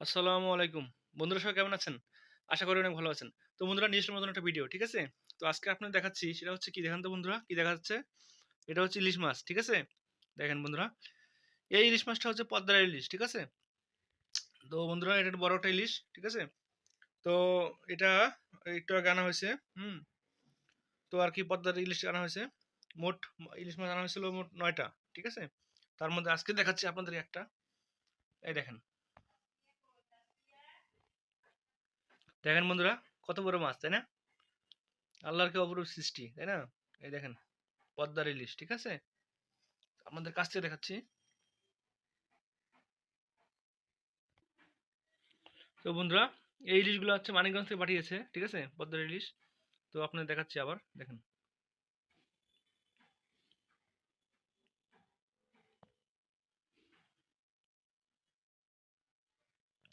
আসসালামু আলাইকুম। বন্ধুরা সবাই কেমন আছেন? আশা করি অনেক ভালো আছেন। তো বন্ধুরা, নিয়ে মতন একটা ভিডিও ঠিক আছে? তো আজকে আপনাদের দেখাচ্ছি, সেটা হচ্ছে কি দেখান তো বন্ধুরা, কি দেখা যাচ্ছে? এটা হচ্ছে ইলিশ মাছ, ঠিক আছে? দেখেন বন্ধুরা, এই ইলিশ মাছটা হচ্ছে পদ্মার ইলিশ, ঠিক আছে? তো বন্ধুরা, এটা বড় একটা ইলিশ, ঠিক আছে? তো এটা একটু আনা হয়েছে, হুম? তো আর কি পদ্মার ইলিশ আনা হয়েছে? মোট, ইলিশ মাছ আনা হয়েছিল মোট নয়টা, ঠিক আছে? তার মধ্যে আজকে দেখাচ্ছি আপনাদের একটা। এই দেখেন দেখেন বন্ধুরা, কত বড় মাছ, তাই না? আল্লাহর কি অপরূপ সৃষ্টি, তাই না? এই দেখেন, পদ্মার ইলিশ, ঠিক আছে? আপনাদের কাছ থেকে দেখাচ্ছি। তো বন্ধুরা, এই ইলিশগুলো হচ্ছে মানিকগঞ্জ থেকে পাঠিয়েছে, ঠিক আছে? পদ্মার ইলিশ। তো আপনাদের দেখাচ্ছি আবার, দেখেন।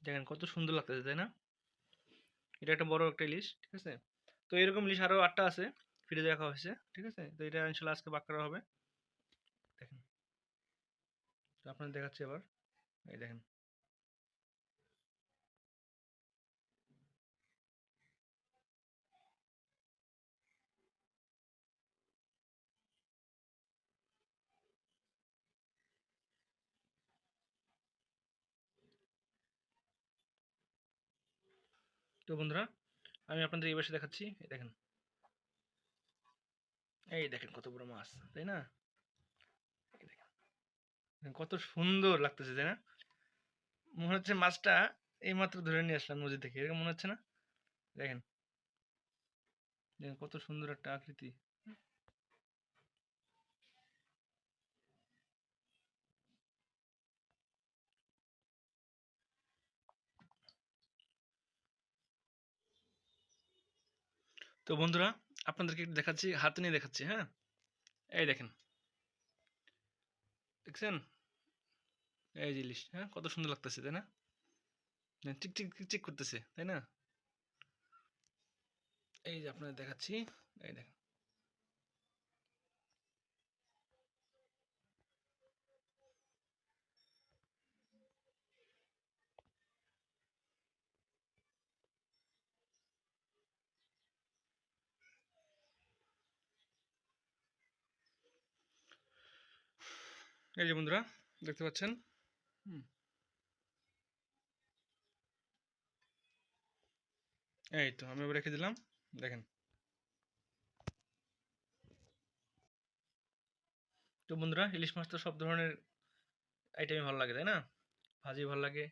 দেখেন কত সুন্দর লাগতেছে, তাই না? এটা একটা বড় একটা ইলিশ, ঠিক আছে? তো এরকম ইলিশ আরও আটটা আছে, ফ্রিজে রাখা হয়েছে, ঠিক আছে? তো এটা ইনশাল্লাহ আজকে বাক করা হবে। দেখেন। তো আপনাদের দেখাচ্ছি আবার এই দেখেন। তো বন্ধুরা, আমি আপনাদের এই পাশে দেখাচ্ছি, এই দেখেন। এই দেখেন কত বড় মাছ, তাই না? কত সুন্দর লাগতেছে, তাই না? মনে হচ্ছে মাছটা এই মাত্র ধরে নিয়ে আসলাম নদী থেকে, এরকম মনে হচ্ছে না? দেখেন। দেখেন কত সুন্দর একটা আকৃতি। তো বন্ধুরা, আপনাদেরকে একটু দেখাচ্ছি, হাতে নিয়ে দেখাচ্ছি হ্যাঁ? এই দেখেন। দেখছেন? এই জিনিস হ্যাঁ? কত সুন্দর লাগতেছে, তাই না? চিক চিক চিক করতেছে, তাই না? এই যে আপনাদের দেখাচ্ছি, এই দেখেন। এই যে বন্ধুরা দেখতে পাচ্ছেন? হুম। এই তো আমি রেখে দিলাম দেখেন। তো বন্ধুরা ইলিশ মাছ তো সব ধরনের আইটেমই ভালো লাগে তাই না? ভাজি ভালো লাগে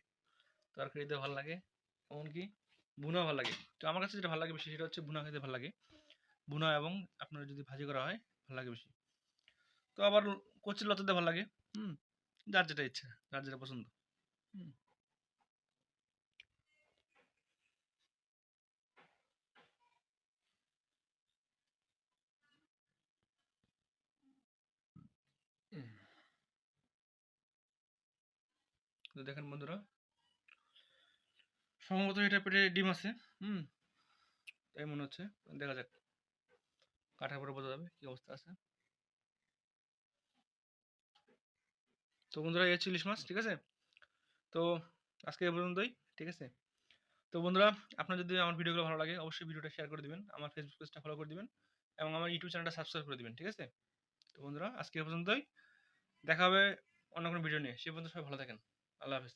তরকারিতে ভালো লাগে এমনকি ভুনা ভালো লাগে। তো আমার কাছে যেটা ভালো লাগে বেশি সেটা হচ্ছে ভুনা খেতে ভালো লাগে। ভুনা এবং আপনার যদি ভাজি করা হয় ভালো লাগে বেশি। তো আবার কচি লতাতে ভালো লাগে। হুম, যার যেটা ইচ্ছা, যার যেটা পছন্দ। হুম। তো দেখেন বন্ধুরা, সম্ভবত এটা পেটে ডিম আছে, হুম, তাই মনে হচ্ছে। দেখা যাক, কাঠার পরে বোঝা যাবে কি অবস্থা আছে। তো বন্ধুরা, এই হচ্ছে ইলিশ মাছ, ঠিক আছে? তো আজকে এ পর্যন্তই, ঠিক আছে? তো বন্ধুরা, আপনার যদি আমার ভিডিওগুলো ভালো লাগে, অবশ্যই ভিডিওটা শেয়ার করে দিবেন, আমার ফেসবুক পেজটা ফলো করে দিবেন এবং আমার ইউটিউব চ্যানেলটা সাবস্ক্রাইব করে দিবেন, ঠিক আছে? তো বন্ধুরা, আজকে এ পর্যন্তই, দেখা হবে অন্য কোনো ভিডিও নিয়ে, সে পর্যন্ত সবাই ভালো থাকেন, আল্লাহ হাফেজ।